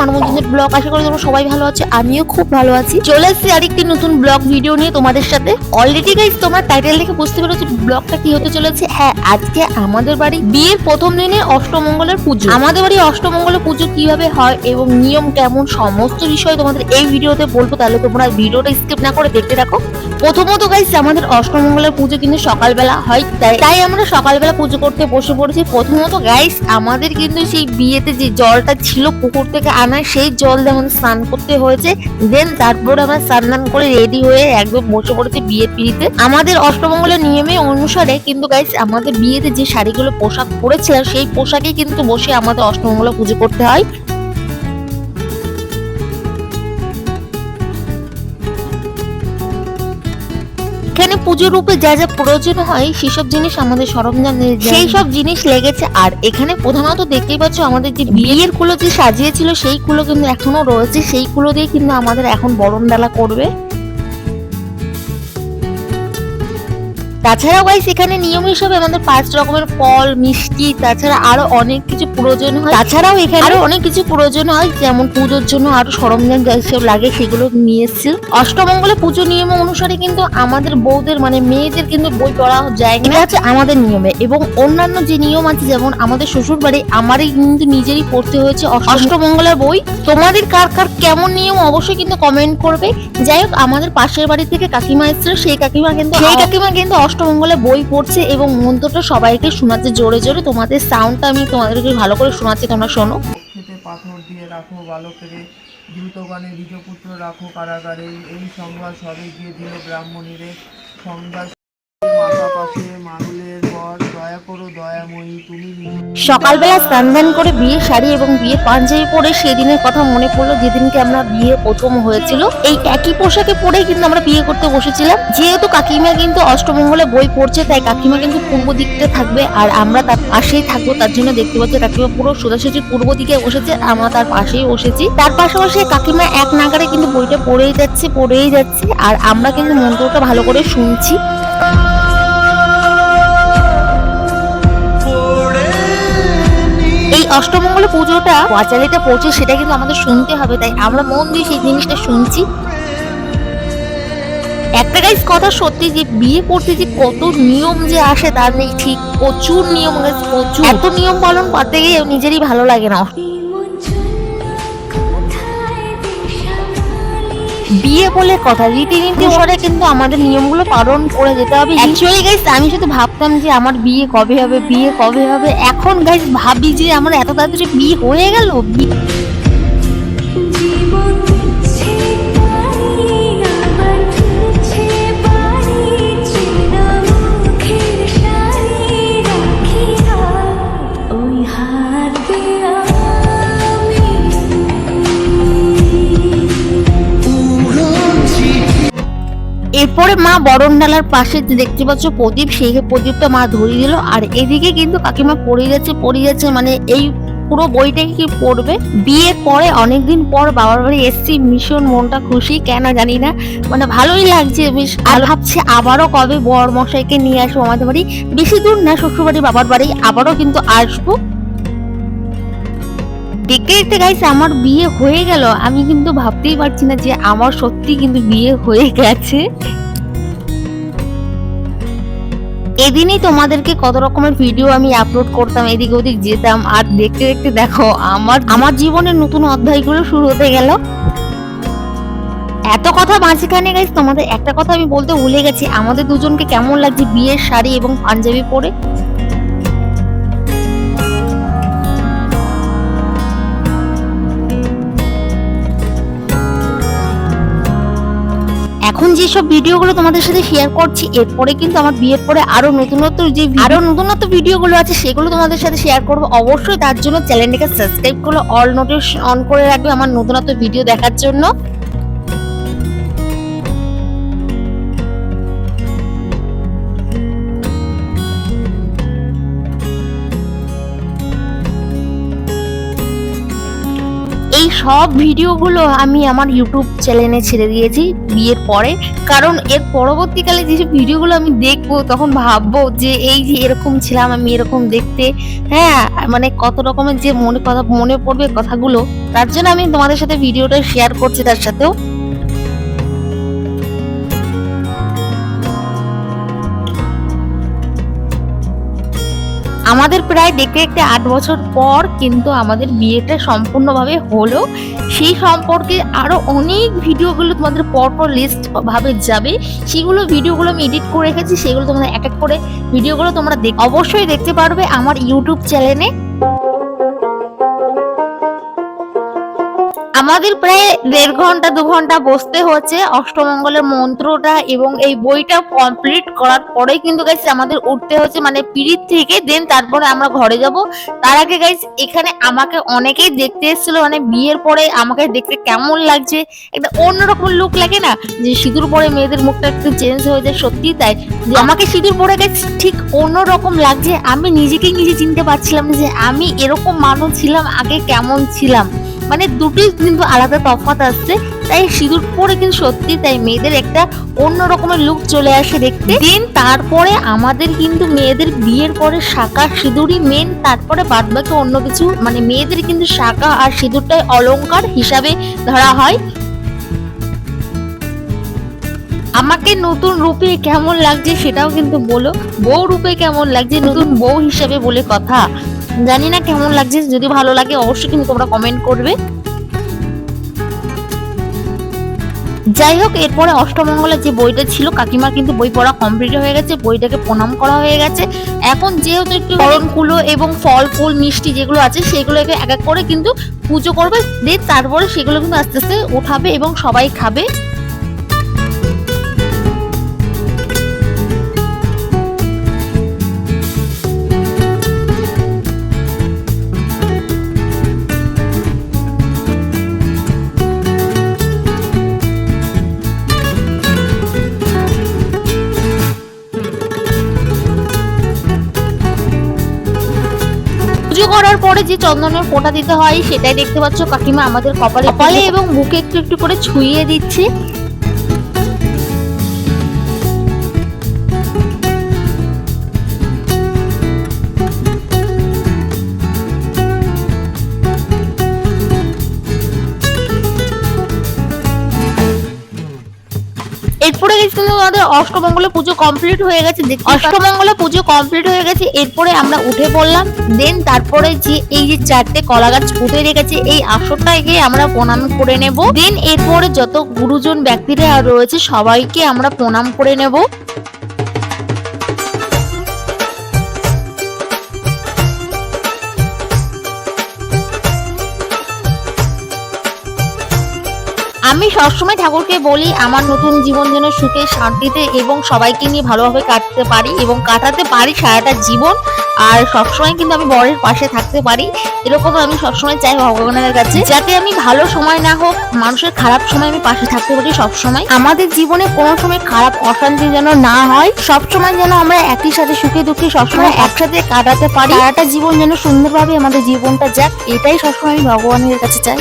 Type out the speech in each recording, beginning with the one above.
মানবজনের blog আশা করি তোমরা সবাই ভালো আছো, আমিও খুব ভালো আছি। চলে এসেছি আরেকটি নতুন ব্লগ ভিডিও নিয়ে তোমাদের সাথে। অলরেডি গাইস তোমরা টাইটেল দেখে বুঝতে পেরেছ ব্লগটা কি হতে চলেছে। হ্যাঁ আজকে আমাদের বাড়ি বিয়ের প্রথম দিনে অষ্টমঙ্গলের পুজো। আমাদের বাড়ি অষ্টমঙ্গলের পুজো কীভাবে হয় এবং নিয়ম কেমন, সমস্ত বিষয় তোমাদের এই ভিডিওতে বলব। তাহলে তোমরা ভিডিওটা স্কিপ না করে দেখতে থাকো। প্রথমত গাইস আমাদের অষ্টমঙ্গলের পুজো কিন্তু সকালবেলা হয়, তাই তাই আমরা সকালবেলা পুজো করতে বসে পড়েছি। প্রথমত গাইস আমাদের কিন্তু সেই বিয়েতে যে জলটা ছিল পুকুর থেকে আনা সেই জল যেমন স্নান করতে হয়েছে দেন তারপরে আমরা স্নান করে রেডি হয়ে একদম বসে পড়েছে বিয়ের পিড়িতে। আমাদের অষ্টমঙ্গলের নিয়মে অনুসারে কিন্তু গাইস আমাদের বিয়েতে যে শাড়িগুলো পোশাক পরেছিলাম, সেই পোশাকে কিন্তু বসে আমাদের অষ্টমঙ্গলা পুজো করতে হয়। পুজোর রূপে যা যা প্রয়োজন হয় সেসব জিনিস আমাদের সরঞ্জাম সেই সব জিনিস লেগেছে। আর এখানে প্রধানত দেখতেই পাচ্ছ আমাদের যে বিয়ের কুলো যে সাজিয়েছিল সেই কুলো কিন্তু এখনও রয়েছে। সেই কুলো দিয়ে কিন্তু আমাদের এখন বরণ ডালা করবে। তাছাড়াও গাইস এখানে নিয়ম হিসেবে আমাদের পাঁচ রকমের ফল মিষ্টি তাছাড়া আরও অনেক কিছু প্রয়োজন হয়। তাছাড়াও এখানে আরও অনেক কিছু প্রয়োজন হয় যেমন পুজোর জন্য আরও সরঞ্জাম যেসব লাগে সেগুলো নিয়ে অষ্টমঙ্গলে পুজো নিয়ম অনুসারে কিন্তু আমাদের বউদের মানে মেয়েদের কিন্তু বই পড়া যায় না। হচ্ছে আমাদের নিয়মে এবং অন্যান্য যে নিয়ম আছে যেমন আমাদের শ্বশুর বাড়ি আমারই কিন্তু নিজেরই পড়তে হয়েছে অষ্ট- অষ্টমঙ্গলার বই। তোমাদের কার কার কেমন নিয়ম অবশ্যই কিন্তু কমেন্ট করবে। যাই হোক আমাদের পাশের বাড়ি থেকে কাকিমা এসেছিল সেই কাকিমা কিন্তু সেই কাকিমা কিন্তু অষ্টমঙ্গলে বই পড়ছে এবং মন্ত্রটা সবাইকে শোনাচ্ছে জোরে জোরে। তোমাদের সাউন্ডটা আমি তোমাদেরকে ভালো করে শোনাচ্ছি, তোমরা শোনো। পাথর দিয়ে রাখো বালকেরে দ্রুতগানে দ্বিজপুত্র রাখো কারাগারে। এই সংবাদ সবে গিয়ে দিল ব্রাহ্মণীরে। সংবাদ মাথা পাশে মাগুলের সকালবেলা স্নান ধান করে বিয়ের শাড়ি এবং বিয়ে পাঞ্জাবি পরে সেদিনের কথা মনে পড়ল যেদিনকে আমরা বিয়ে প্রথম হয়েছিল। এই একই পোশাকে পরেই কিন্তু আমরা বিয়ে করতে বসেছিলাম। যেহেতু কাকিমা কিন্তু অষ্টমঙ্গলে বই পড়ছে, তাই কাকিমা কিন্তু পূর্ব দিকটা থাকবে আর আমরা তার পাশেই থাকব। তার জন্য দেখতে পাচ্ছি কাকিমা পুরো সোজাসুজি পূর্ব দিকে বসেছে, আমরা তার পাশেই বসেছি। তার পাশাপাশি কাকিমা এক নাগারে কিন্তু বইটা পড়েই যাচ্ছে পড়েই যাচ্ছে আর আমরা কিন্তু মন্ত্রটা ভালো করে শুনছি। এই অষ্টমঙ্গল পুজোটা পাঁচালিটা পড়ছে, সেটা কিন্তু আমাদের শুনতে হবে, তাই আমরা মন দিয়ে সেই জিনিসটা শুনছি। একটা গাইজ কথা সত্যি যে বিয়ে করতে যে কত নিয়ম যে আসে, তার নেই, ঠিক প্রচুর নিয়ম প্রচুর। এত নিয়ম পালন করতে গিয়ে নিজেরই ভালো লাগে না। বিয়ে বলে কথা রীতিনীতি অনুসারে কিন্তু আমাদের নিয়মগুলো পালন করে যেতে হবে। অ্যাকচুয়ালি গাইস আমি শুধু ভাবতাম যে আমার বিয়ে কবে হবে বিয়ে কবে হবে। এখন গাইস ভাবি যে আমার এত তাড়াতাড়ি বিয়ে হয়ে গেল বি- এরপরে মা বরণ ডালার পাশে দেখতে পাচ্ছ প্রদীপ, সেই প্রদীপটা মা ধরিয়ে দিল। আর এদিকে কিন্তু কাকিমা পড়ে যাচ্ছে পড়ে যাচ্ছে মানে এই পুরো বইটাই কি পড়বে? বিয়ের পরে অনেকদিন পর বাবার বাড়ি এসছি, ভীষণ মনটা খুশি, কেন জানি না মানে ভালোই লাগছে, বেশ আর ভাবছি আবারও কবে বর মশাইকে নিয়ে আসব আমাদের বাড়ি। বেশি দূর না শ্বশুর বাড়ি বাবার বাড়ি, আবারও কিন্তু আসব। দেখতে দেখতে গাইছে আমার বিয়ে হয়ে গেল, আমি কিন্তু ভাবতেই পারছি না যে আমার সত্যি কিন্তু বিয়ে হয়ে গেছে। এদিনই তোমাদেরকে কত রকমের ভিডিও আমি আপলোড করতাম, এদিক ওদিক যেতাম, আর দেখতে দেখতে দেখো, আমার আমার জীবনের নতুন অধ্যায়গুলো শুরু হতে গেল। এত কথা মাঝখানে গাইস তোমাদের একটা কথা আমি বলতে ভুলে গেছি, আমাদের দুজনকে কেমন লাগছে বিয়ের শাড়ি এবং পাঞ্জাবি পরে? এখন যেসব ভিডিওগুলো তোমাদের সাথে শেয়ার করছি, এরপরে কিন্তু আমার বিয়ের পরে আরও নতুনত্ব যে আরও নতুনত্ব ভিডিওগুলো আছে, সেগুলো তোমাদের সাথে শেয়ার করব। অবশ্যই তার জন্য চ্যানেলটিকে সাবস্ক্রাইব করলে অল নোটিশ অন করে রাখবে আমার নতুনত্ব ভিডিও দেখার জন্য। সব ভিডিওগুলো আমি আমার ইউটিউব চ্যানেলে ছেড়ে দিয়েছি বিয়ের পরে। কারণ এর পরবর্তীকালে যেসব ভিডিওগুলো আমি দেখব, তখন ভাববো যে এই যে এরকম ছিলাম আমি এরকম দেখতে। হ্যাঁ মানে কত রকমের যে মনে কথা, মনে পড়বে কথাগুলো, তার জন্য আমি তোমাদের সাথে ভিডিওটা শেয়ার করছি তার সাথেও। আমাদের প্রায় দেখতে দেখতে আট বছর পর কিন্তু আমাদের বিয়েটা সম্পূর্ণভাবে হলো। সেই সম্পর্কে আরও অনেক ভিডিওগুলো তোমাদের পরপর লিস্ট ভাবে যাবে। সেগুলো ভিডিওগুলো আমি এডিট করে রেখেছি, সেগুলো তোমাদের এক এক করে ভিডিওগুলো তোমরা দেখ অবশ্যই দেখতে পারবে আমার ইউটিউব চ্যানেলে আমাদের প্রায় দেড় ঘণ্টা, দু ঘণ্টা বসতে হচ্ছে। অষ্টমঙ্গলের মন্ত্রটা এবং এই বইটা কমপ্লিট করার পরে কিন্তু গাইস আমাদের উঠতে হচ্ছে মানে পিড়িত থেকে দেন তারপরে আমরা ঘরে যাব। তার আগে গাইস এখানে আমাকে অনেকেই দেখতে এসেছিল মানে বিয়ের পরে আমাকে দেখতে কেমন লাগছে? একটা অন্যরকম লুক লাগে না? যে সিঁদুর পরে মেয়েদের মুখটা একটু চেঞ্জ হয়ে যায় সত্যি তাই। যে আমাকে সিঁদুর পরে গেছে ঠিক অন্যরকম লাগছে। আমি নিজেকেই নিজে চিনতে পারছিলাম যে আমি এরকম মানুষ ছিলাম, আগে কেমন ছিলাম। মানে দুটোই কিন্তু আলাদা তফাৎ আসছে তাই সিঁদুর পরে কিন্তু সত্যি তাই মেয়েদের একটা অন্য রকমের লুক চলে আসে দেখতে। দেন তারপরে আমাদের কিন্তু মেয়েদের বিয়ের পরে শাখা সিঁদুরই মেন তারপরে বাদ বাকি অন্য কিছু মানে মেয়েদের কিন্তু শাখা আর সিঁদুরটাই অলংকার হিসাবে ধরা হয়। আমাকে নতুন রূপে কেমন লাগছে সেটাও কিন্তু বলো। বউ রূপে কেমন লাগছে নতুন বউ হিসাবে বলে কথা। জানি না কেমন লাগছে, যদি ভালো লাগে অবশ্যই কিন্তু তোমরা কমেন্ট করবে। যাই হোক, এরপরে অষ্টমঙ্গলের যে বইটা ছিল, কাকিমার কিন্তু বই পড়া কমপ্লিট হয়ে গেছে, বইটাকে প্রণাম করা হয়ে গেছে। এখন যেহেতু একটু করণকুলো এবং ফল, ফুল, মিষ্টি যেগুলো আছে, সেগুলোকে এক এক করে কিন্তু পুজো করবে দিয়ে তারপরে সেগুলো কিন্তু আস্তে আস্তে উঠাবে এবং সবাই খাবে। পরে যে চন্দনের ফোঁটা দিতে হয় সেটাই দেখতে পাচ্ছ কাকিমা আমাদের কপালে কপালে এবং মুখে একটু একটু করে ছুঁয়ে দিচ্ছে। এরপরে গেছি কিন্তু আমাদের অষ্টমঙ্গলা পুজো কমপ্লিট হয়ে গেছে অষ্টমঙ্গলা পুজো কমপ্লিট হয়ে গেছে, এরপরে আমরা উঠে পড়লাম দেন তারপরে যে এই যে চারটে কলা গাছ উঠে রেখেছে, এই আসরটাকে আমরা প্রণাম করে নেব। দেন এরপরে যত গুরুজন ব্যক্তিরা রয়েছে, সবাইকে আমরা প্রণাম করে নেব। আমি সবসময় ঠাকুরকে বলি, আমার নতুন জীবন যেন সুখে, শান্তিতে এবং সবাইকে নিয়ে ভালোভাবে কাটতে পারি এবং কাটাতে পারি সারাটা জীবন। আর সবসময় কিন্তু আমি বরের পাশে থাকতে পারি। এরকম আমি সবসময় চাই ভগবানের কাছে। যাতে আমি ভালো সময় না হোক, মানুষের খারাপ সময় আমি পাশে থাকতে পারি সবসময়। আমাদের জীবনে কোনো সময় খারাপ, অশান্তি যেন না হয়, সবসময় যেন আমরা একই সাথে সুখে দুঃখে সবসময় একসাথে কাটাতে পারি। সারাটা জীবন যেন সুন্দরভাবে আমাদের জীবনটা যাক, এটাই সবসময় আমি ভগবানের কাছে চাই।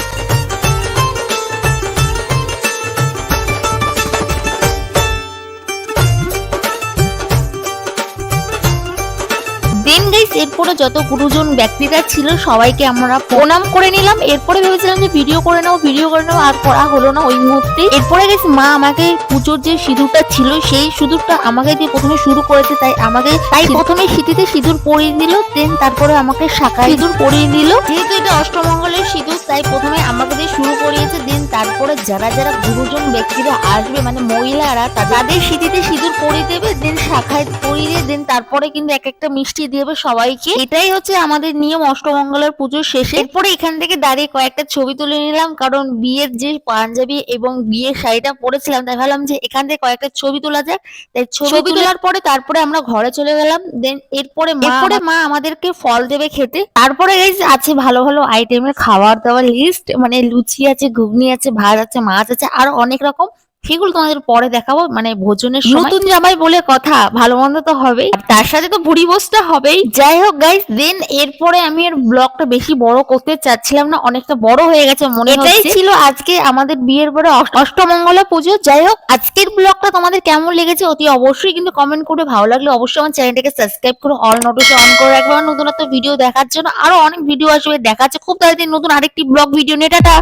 এরপরে যত গুরুজন ব্যক্তিরা ছিল, সবাইকে আমরা প্রণাম করে নিলাম। এরপরে ভেবেছিলাম যে ভিডিও করে নাও ভিডিও করে নাও আর করা হলো না ওই মুহূর্তে। এরপরে গাইস মা আমাকে পুজোর যে সিঁদুরটা ছিল, সেই সিঁদুরটা আমাকে দিয়ে প্রথমে শুরু করেছে, তাই আমাকে তাই প্রথমে সিঁথিতে সিঁদুর পরিয়ে দিল দেন তারপরে আমাকে শাখায় সিঁদুর পরিয়ে দিল। যেহেতু এটা অষ্টমঙ্গলের সিঁদুর, তাই প্রথমে আমাকে দিয়ে শুরু করিয়েছে তারপরে যারা যারা গুরুজন ব্যক্তিরা আসবে মানে মহিলারা তাদের সিঁথিতে সিঁদুর পরিয়ে দেবে দেন শাখায় পরিয়ে দেন তারপরে কিন্তু এক একটা মিষ্টি দেবে সবাইকে। এটাই হচ্ছে আমাদের নিয়ম অষ্টমঙ্গলের পুজোর শেষে। এরপরে এখান থেকে দাঁড়িয়ে কয়েকটা ছবি তুলে নিলাম কারণ বিয়ের যে পাঞ্জাবি এবং বিয়ের শাড়িটা পরেছিলাম তাই ভাবলাম যে এখান থেকে কয়েকটা ছবি তোলা যাক। তাই ছবি তোলার পরে তারপরে আমরা ঘরে চলে গেলাম দেন এরপরে এরপরে মা আমাদেরকে ফল দেবে খেতে। তারপরে আছে ভালো ভালো আইটেমের খাবার দাবার লিস্ট মানে লুচি আছে ঘুগনি আছে ভাত আছে মাছ আছে আর অনেক রকম সেগুলো তোমাদের পরে দেখাবো মানে ভোজনের নতুন জামাই বলে কথা ভালো মন্দ তো হবেই। তার সাথে তো ভুড়ি বসটা হবেই। যাই হোক গাইস দেন এরপরে আমি আর ব্লগটা বেশি বড় করতে চাচ্ছিলাম না অনেকটা বড় হয়ে গেছে মনে এটাই ছিল আজকে আমাদের বিয়ের পরে অষ্ট- অষ্টমঙ্গলা পুজো। যাই হোক আজকের ব্লগটা তোমাদের কেমন লেগেছে অতি অবশ্যই কিন্তু কমেন্ট করে ভালো লাগলে অবশ্যই আমার চ্যানেলটাকে সাবস্ক্রাইব করে অল নোটিস অন করে রাখবে নতুনত্ব ভিডিও দেখার জন্য আরও অনেক ভিডিও আসবে দেখাচ্ছে। খুব তাড়াতাড়ি নতুন আরেকটি ব্লগ ভিডিও নিয়ে টাটা!